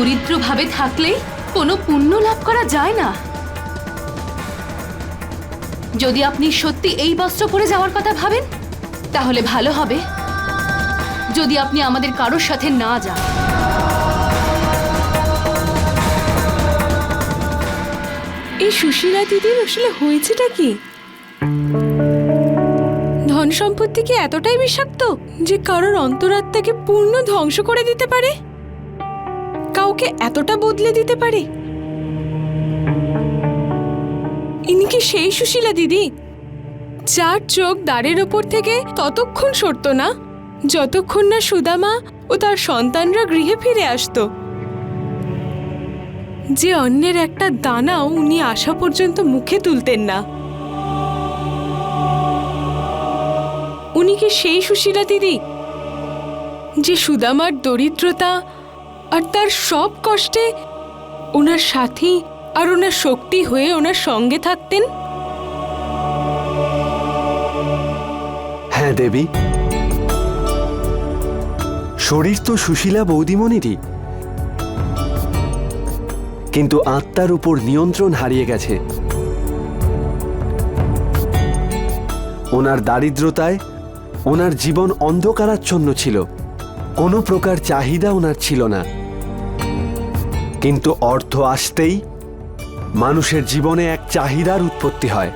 দরিদ্রভাবে থাকলেই কোনো পুণ্য লাভ করা যায় না। যদি আপনি সত্যি এই বস্ত্র পরে যাওয়ার কথা ভাবেন, তাহলে ভালো হবে। যদি আপনি আমাদের কারোর সাথে না যান। এই সুশীলা দিদির আসলে হয়েছেটা কি? ধন সম্পত্তি কি এতটাই বিষাক্ত যে কারোর অন্তরাত্মাকে পূর্ণ ধ্বংস করে দিতে পারে? কাউকে এতটা বদলে দিতে পারে? ইনি কি সেই সুশীলা দিদি? যার চোখ দ্বারের ওপর থেকে ততক্ষণ সরত না, যতক্ষণ না সুদামা ও তার সন্তানরা গৃহে ফিরে আসতো। যে অন্যের একটা দানাও উনি আসা পর্যন্ত মুখে তুলতেন না। উনি কি সেই সুশীলা দিদি? যে সুদামার দরিদ্রতা আর তার সব কষ্টে ওনার সাথী আর ওনার শক্তি হয়ে ওনার সঙ্গে থাকতেন? হ্যাঁ দেবী। শরীর তো সুশীলা বৌদিমণিরই। কিন্তু আত্মার উপর নিয়ন্ত্রণ হারিয়ে গেছে। ওনার দারিদ্রতায় ওনার জীবন অন্ধকারাচ্ছন্ন ছিল। কোনো প্রকার চাহিদা ওনার ছিল না। কিন্তু অর্থ আসতেই মানুষের জীবনে এক চাহিদার উৎপত্তি হয়।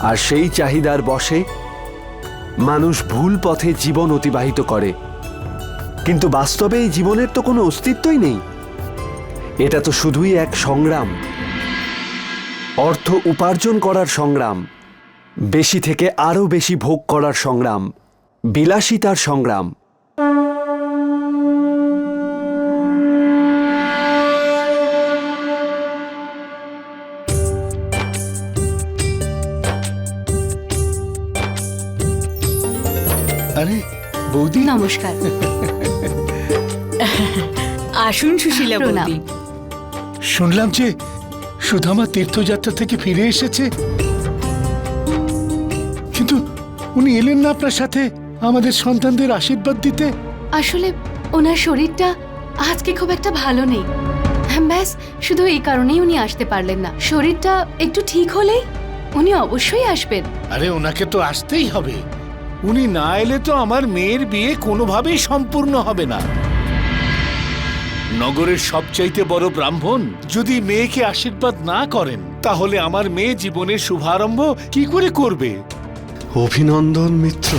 আর সেই চাহিদার বশে মানুষ ভুল পথে জীবন অতিবাহিত করে। কিন্তু বাস্তবে এই জীবনের তো কোনো অস্তিত্বই নেই। এটা তো শুধুই এক সংগ্রাম। অর্থ উপার্জন করার সংগ্রাম, বেশি থেকে আরও বেশি ভোগ করার সংগ্রাম, বিলাসিতার সংগ্রাম। নমস্কার। আসুন সুশীলা প্রণাম। বৌদি। শুনলাম যে সুধামা তীর্থযাত্রা থেকে ফিরে এসেছে। কিন্তু উনি এলেন না আপনার সাথে আমাদের সন্তানদের আশীর্বাদ দিতে? আসলে ওনার শরীরটা আজকে খুব একটা ভালো নেই। হ্যাঁ ব্যাস শুধু এই কারণেই উনি আসতে পারলেন না। শরীরটা একটু ঠিক হলেই উনি অবশ্যই আসবেন। আরে ওনাকে তো আসতেই হবে। উনি না এলে তো আমার মেয়ের বিয়ে কোনোভাবেই সম্পূর্ণ হবে না। নগরের সবচাইতে বড় ব্রাহ্মণ যদি মেয়েকে আশীর্বাদ না করেন, তাহলে আমার মেয়ে জীবনের শুভারম্ভ কি করে করবে? অভিনন্দন, মিত্র।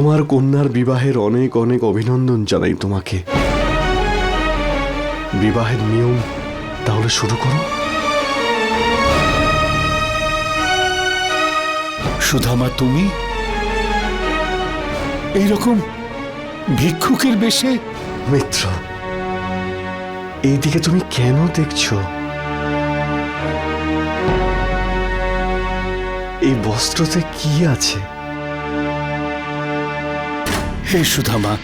তোমার কন্যার বিবাহের অনেক অনেক অভিনন্দন জানাই তোমাকে। বিবাহের নিয়ম তাহলে শুরু করো। সুধামা তুমি? এইরকম ভিক্ষুকের বেশে? মিত্র এইদিকে তুমি কেন দেখছ? এই বস্ত্রতে কি আছে? হে সুধামা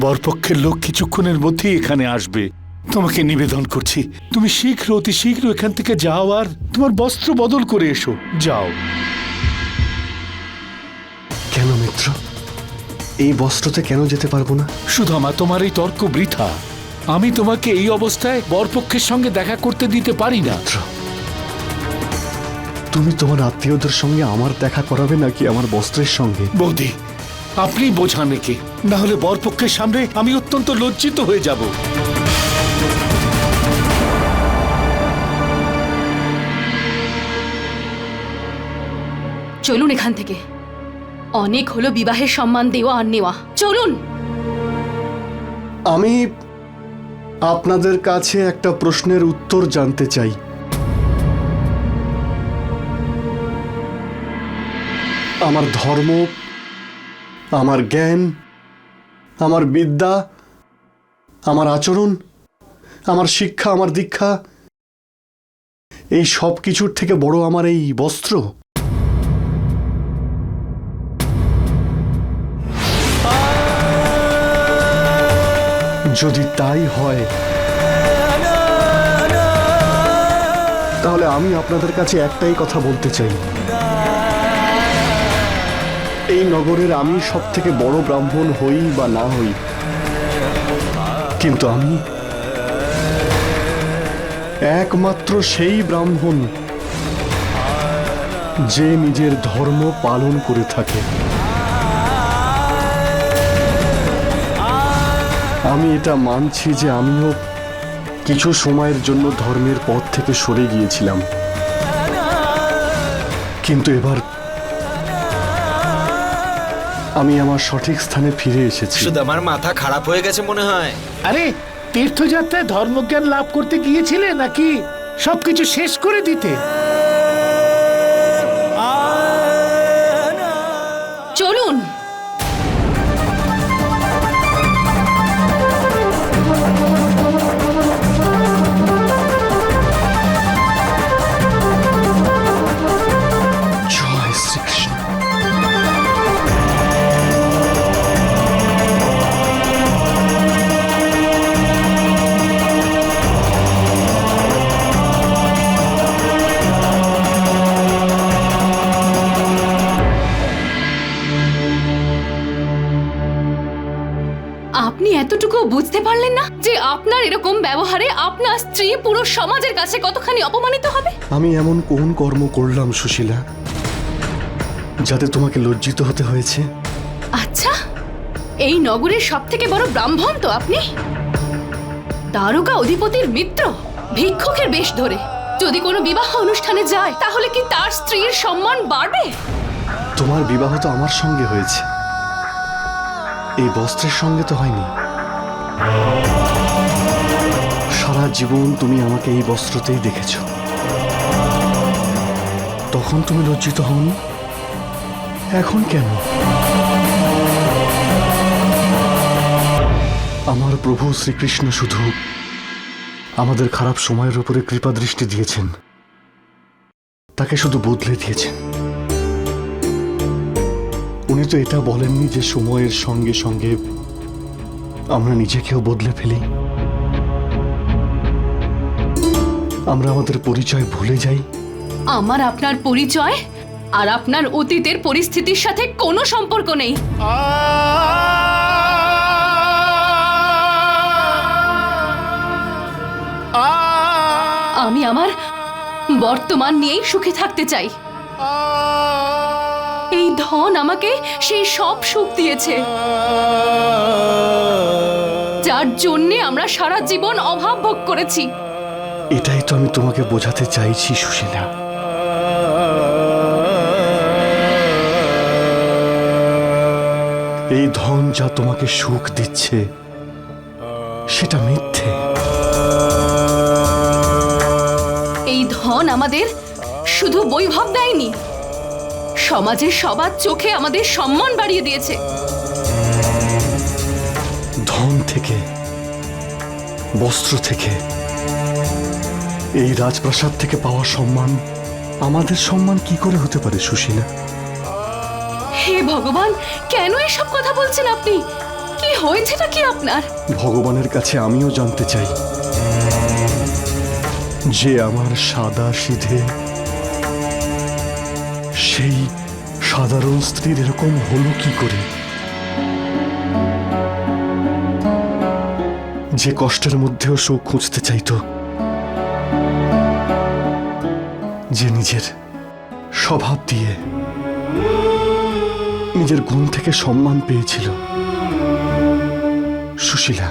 বরপক্ষের লোক কিছুক্ষণের মধ্যেই এখানে আসবে। তোমাকে নিবেদন করছি তুমি শীঘ্র অতি শীঘ্র এখান থেকে যাও আর তোমার বস্ত্র বদল করে এসো। যাও। কেন মিত্র? এই বস্ত্রতে কেন যেতে পারব না? সুধামা তোমার এই তর্ক বৃথা। আমি তোমাকে এই অবস্থায় বরপক্ষের সঙ্গে দেখা করতে দিতে পারি না। মিত্র তুমি তোমার আত্মীয়দের সঙ্গে আমার দেখা করাবে নাকি আমার বস্ত্রের সঙ্গে? বৌদি আপনি বোঝান একে। না হলে বরপক্ষের সামনে আমি অত্যন্ত লজ্জিত হয়ে যাব। চলুন এখান থেকে। অনেক হলো বিবাহের সম্মান দেওয়া আর নেওয়া। চলুন। আমি আপনাদের কাছে একটা প্রশ্নের উত্তর জানতে চাই। আমার ধর্ম আমার জ্ঞান, আমার বিদ্যা, আমার আচরণ, আমার শিক্ষা, আমার দীক্ষা, এই সব কিছুর থেকে বড় আমার এই বস্ত্র। যদি তাই হয়, তাহলে আমি আপনাদের কাছে একটাই কথা বলতে চাই। এই নগরের আমি সব থেকে বড় ব্রাহ্মণ হই বা না হই। কিন্তু আমি একমাত্র সেই ব্রাহ্মণ যে নিজের ধর্ম পালন করে থাকে। আমি এটা মানছি যে আমিও কিছু সময়ের জন্য ধর্মের পথ থেকে সরে গিয়েছিলাম। কিন্তু এবার আমি আমার সঠিক স্থানে ফিরে এসেছি। শুধু আমার মাথা খারাপ হয়ে গেছে মনে হয়। আরে তীর্থযাত্রায় ধর্মজ্ঞান লাভ করতে গিয়েছিলে নাকি সবকিছু শেষ করে দিতে? চলুন এতটুকু বুঝতে পারলেন না যে আপনার এরকম ব্যবহারে আপনার স্ত্রী পুরো সমাজের কাছে কতখানি অপমানিত হবে? আমি এমন কোন কর্ম করলাম সুশীলা যাতে তোমাকে লজ্জিত হতে হয়েছে? আচ্ছা এই নগরের সব থেকে বড় ব্রাহ্মণ তো আপনি। দারোগা অধিপতির মিত্র ভিক্ষুকের বেশ ধরে। যদি কোনো বিবাহ অনুষ্ঠানে যায় তাহলে কি তার স্ত্রীর সম্মান বাড়বে? তোমার বিবাহ তো আমার সঙ্গে হয়েছে। এই বস্ত্রের সঙ্গে তো হয়নি। সারা জীবন তুমি আমাকে এই বস্ত্রতেই দেখেছ। তখন তুমি লজ্জিত হওনি? এখন কেন? আমার প্রভু শ্রীকৃষ্ণ শুধু আমাদের খারাপ সময়ের উপরে কৃপা দৃষ্টি দিয়েছেন। তাকে শুধু বদলে দিয়েছেন। উনি তো এটা বলেননি যে সময়ের সঙ্গে সঙ্গে আমরা নিজেকেও বদলে ফেলি। আমরা আমাদের পরিচয় ভুলে যাই। আমার আপনার পরিচয় আর আপনার অতীতের পরিস্থিতির সাথে কোনো সম্পর্ক নেই। আমি আমার বর্তমান নিয়েই সুখে থাকতে চাই। এই ধন আমাকে সেই সব সুখ দিয়েছে। যার জন্যে আমরা সারা জীবন অভাব ভোগ করেছি। এটাই তো আমি তোমাকে বোঝাতে চাইছি সুশীলা। এই ধন যা তোমাকে সুখ দিচ্ছে সেটা মিথ্যে। এই ধন আমাদের শুধু বৈভব দেয়নি সমাজের সবার চোখে আমাদের সম্মান বাড়িয়ে দিয়েছে। ধন থেকে বস্ত্র থেকে এই রাজপ্রাসাদ থেকে পাওয়া সম্মান আমাদের সম্মান কি করে হতে পারে সুশীলা? হে ভগবান কেন এসব কথা বলছেন আপনি? কি হয়েছেটা কি আপনার? ভগবানের কাছে আমিও জানতে চাই। যে আমার সাদা সিধে সেই সাধারণ স্ত্রীর এরকম হলো কি করে? যে কষ্টের মধ্যেও সুখ খুঁজতে চাইতো, যে নিজের স্বভাব দিয়ে নিজের গুণ থেকে সম্মান পেয়েছিল সুশীলা।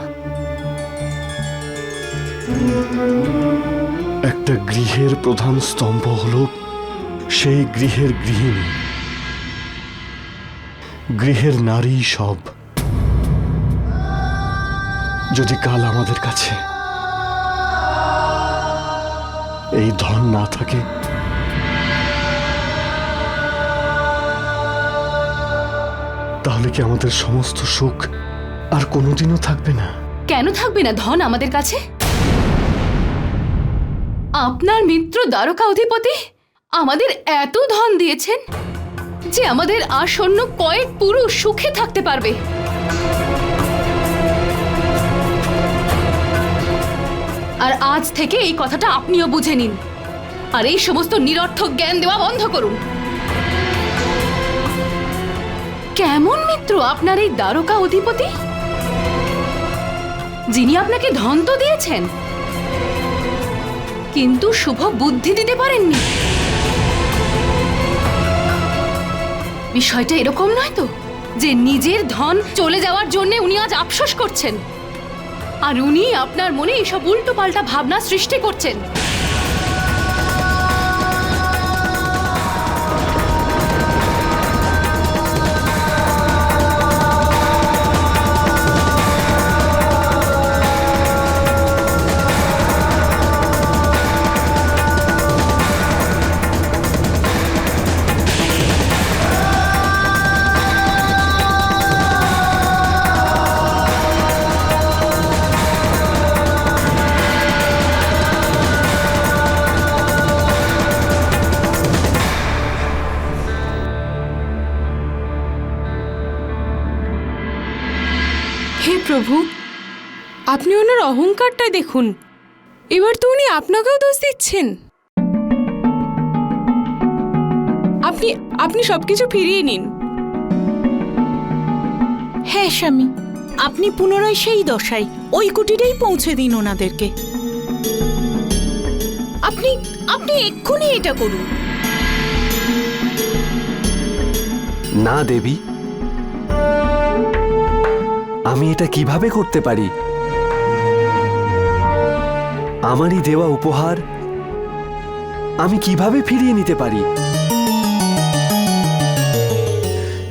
একটা গৃহের প্রধান স্তম্ভ হল সেই গৃহের গৃহিণী। গৃহের নারী সব। যদি কাল আমাদের কাছে এই ধন না থাকে, তাহলে কি আমাদের সমস্ত সুখ আর কোনোদিনও থাকবে না? কেন থাকবে না ধন আমাদের কাছে? আপনার মিত্র দ্বারকা অধিপতি আমাদের এত ধন দিয়েছেন যে আমাদের আসন্ন কয়েক পুরুষ সুখে থাকতে পারবে। আর আজ থেকে এই কথাটা আপনিও বুঝে নিন। আর এই সমস্ত নিরর্থক জ্ঞান দেওয়া বন্ধ করুন। কেমন মিত্র আপনার এই দ্বারকা অধিপতি? যিনি আপনাকে ধন তো দিয়েছেন, কিন্তু শুভ বুদ্ধি দিতে পারেননি। বিষয়টা এরকম নয় তো, যে নিজের ধন চলে যাওয়ার জন্য উনি আজ আফসোস করছেন। আর উনি আপনার মনে এসব উল্টো পাল্টা ভাবনা সৃষ্টি করছেন। প্রভু। আপনি ওনার অহংকারটা দেখুন। এবার তো উনি আপনাকেও দোষ দিচ্ছেন। আপনি আপনি সবকিছু ফিরিয়ে নিন। হ্যাঁ স্বামী। আপনি পুনরায় সেই দশায় ওই কুটিরেই পৌঁছে দিন ওনাদেরকে। আপনি আপনি এক্ষুনি এটা করুন। না দেবী। আমি এটা কীভাবে করতে পারি? আমারই দেওয়া উপহার আমি কীভাবে ফিরিয়ে নিতে পারি?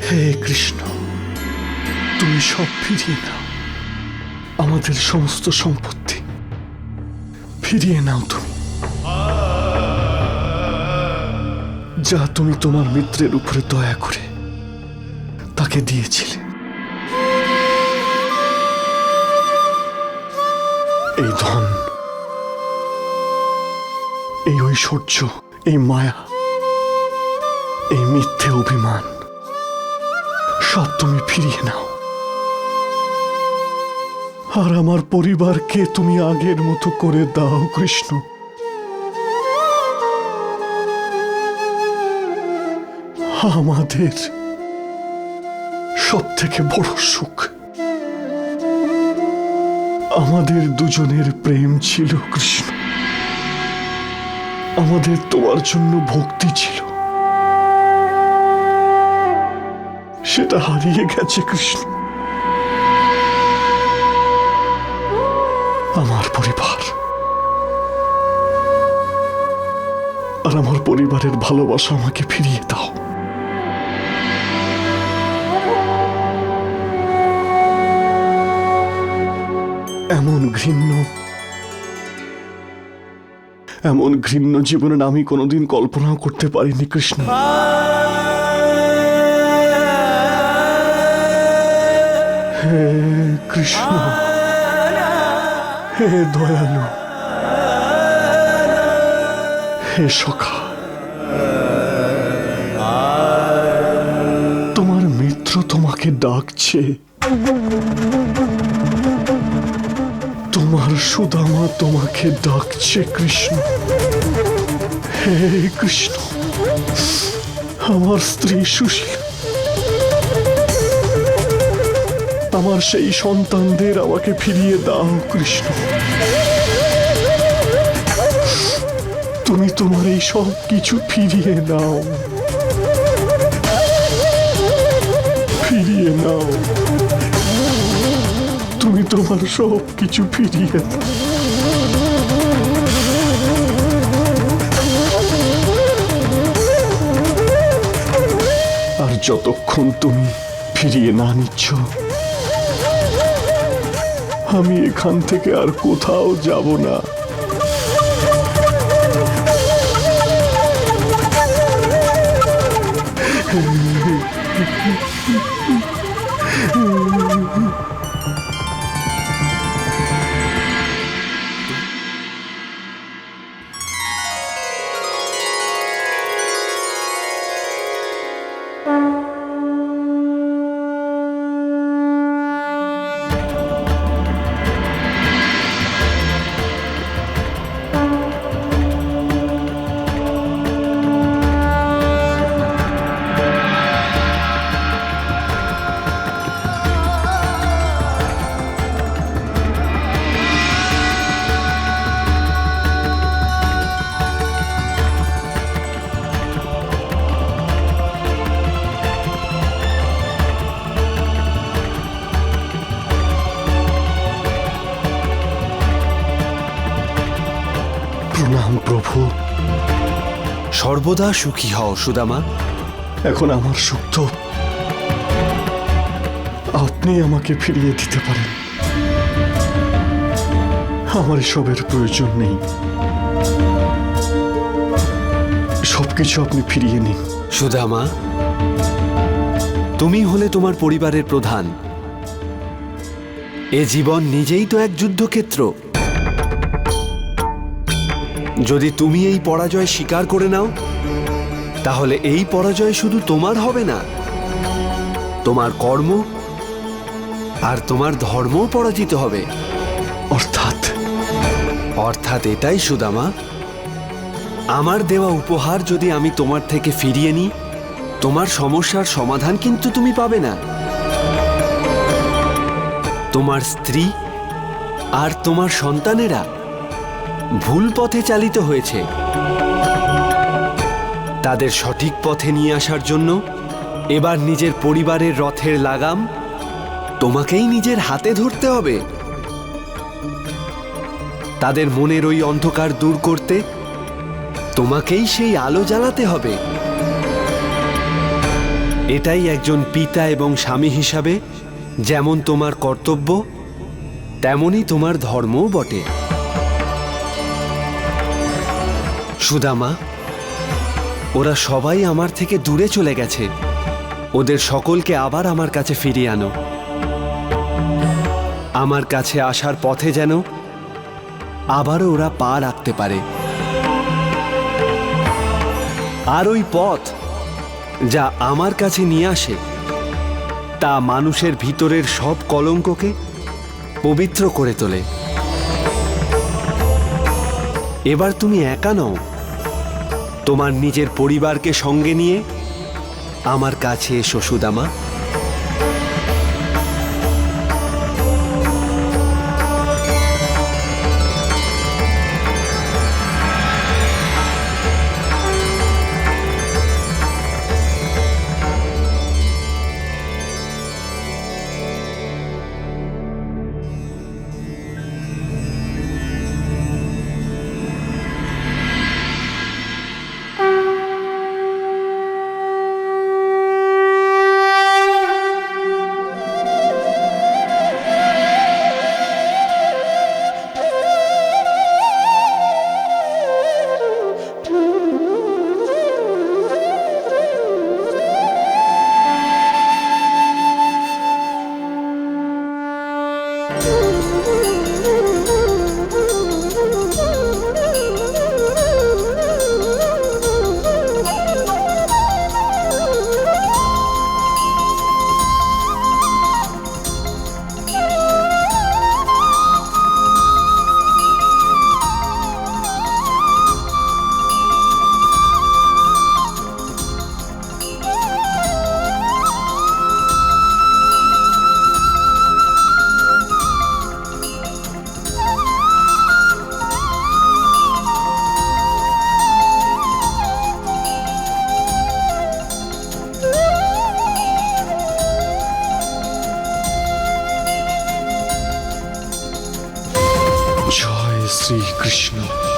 হে কৃষ্ণ, তুমি সব ফিরিয়ে নাও। আমাদের সমস্ত সম্পত্তি ফিরিয়ে নাও তুমি। যা তুমি তোমার মিত্রের উপরে দয়া করে তাকে দিয়েছিলে। এই ধন, এই ঐশ্বর্য, এই মায়া, এই মিথ্যে অভিমান, সব তুমি ফিরিয়ে নাও। আর আমার পরিবারকে তুমি আগের মতো করে দাও, কৃষ্ণ। আমাদের সব থেকে বড় সুখ। আমাদের দুজনের প্রেম ছিল, কৃষ্ণ। আমাদের তোমার জন্য ভক্তি ছিল। সেটা হারিয়ে গেছে, কৃষ্ণ। আমার পরিবার। আর আমার পরিবারের ভালোবাসা আমাকে ফিরিয়ে দাও। এমন ঘৃণ্য এমন ঘৃণ্য জীবনের আমি কোনোদিন কল্পনাও করতে পারিনি, কৃষ্ণ। হে কৃষ্ণ, হে দয়ালু, হে সখা, তোমার মিত্র তোমাকে ডাকছে। তোমার সুদামা তোমাকে ডাকছে কৃষ্ণ। হে কৃষ্ণ, আমার স্ত্রী সুশীল। আমার সেই সন্তানদের আমাকে ফিরিয়ে দাও কৃষ্ণ। তুমি তোমার এই সব কিছু ফিরিয়ে নাও। ফিরিয়ে নাও। তোমার সব কিছু ফিরিয়ে আর যতক্ষণ তুমি ফিরিয়ে না নিচ্ছ, আমি এখান থেকে আর কোথাও যাব না। প্রণাম সর্বদা সুখী হও সুদামা। এখন আমার সুখ তো আপনি আমাকে ফিরিয়ে দিতে পারেন। আমার এসবের প্রয়োজন নেই। সবকিছু আপনি ফিরিয়ে নিন। সুদামা তুমি হলে তোমার পরিবারের প্রধান। এ জীবন নিজেই তো এক যুদ্ধক্ষেত্র। যদি তুমি এই পরাজয় স্বীকার করে নাও তাহলে এই পরাজয় শুধু তোমার হবে না। তোমার কর্ম আর তোমার ধর্মও পরাজিত হবে। অর্থাৎ? অর্থাৎ এটাই সুদামা আমার দেওয়া উপহার যদি আমি তোমার থেকে ফিরিয়ে নিই তোমার সমস্যার সমাধান কিন্তু তুমি পাবে না। তোমার স্ত্রী আর তোমার সন্তানেরা ভুল পথে চালিত হয়েছে। তাদের সঠিক পথে নিয়ে আসার জন্য এবার নিজের পরিবারের রথের লাগাম তোমাকেই নিজের হাতে ধরতে হবে। তাদের মনের ওই অন্ধকার দূর করতে তোমাকেই সেই আলো জ্বালাতে হবে। এটাই একজন পিতা এবং স্বামী হিসাবে যেমন তোমার কর্তব্য, তেমনই তোমার ধর্মও বটে। সুদামা, ওরা সবাই আমার থেকে দূরে চলে গেছে। ওদের সকলকে আবার আমার কাছে ফিরিয়ে আনো। আমার কাছে আসার পথে যেন আবারও ওরা পা রাখতে পারে। আর ওই পথ যা আমার কাছে নিয়ে আসে, তা মানুষের ভিতরের সব কলঙ্ককে পবিত্র করে তোলে। এবার তুমি একা নও। তোমার নিজের পরিবারকে সঙ্গে নিয়ে আমার কাছে এসো সুদামা। জয় শ্রীকৃষ্ণ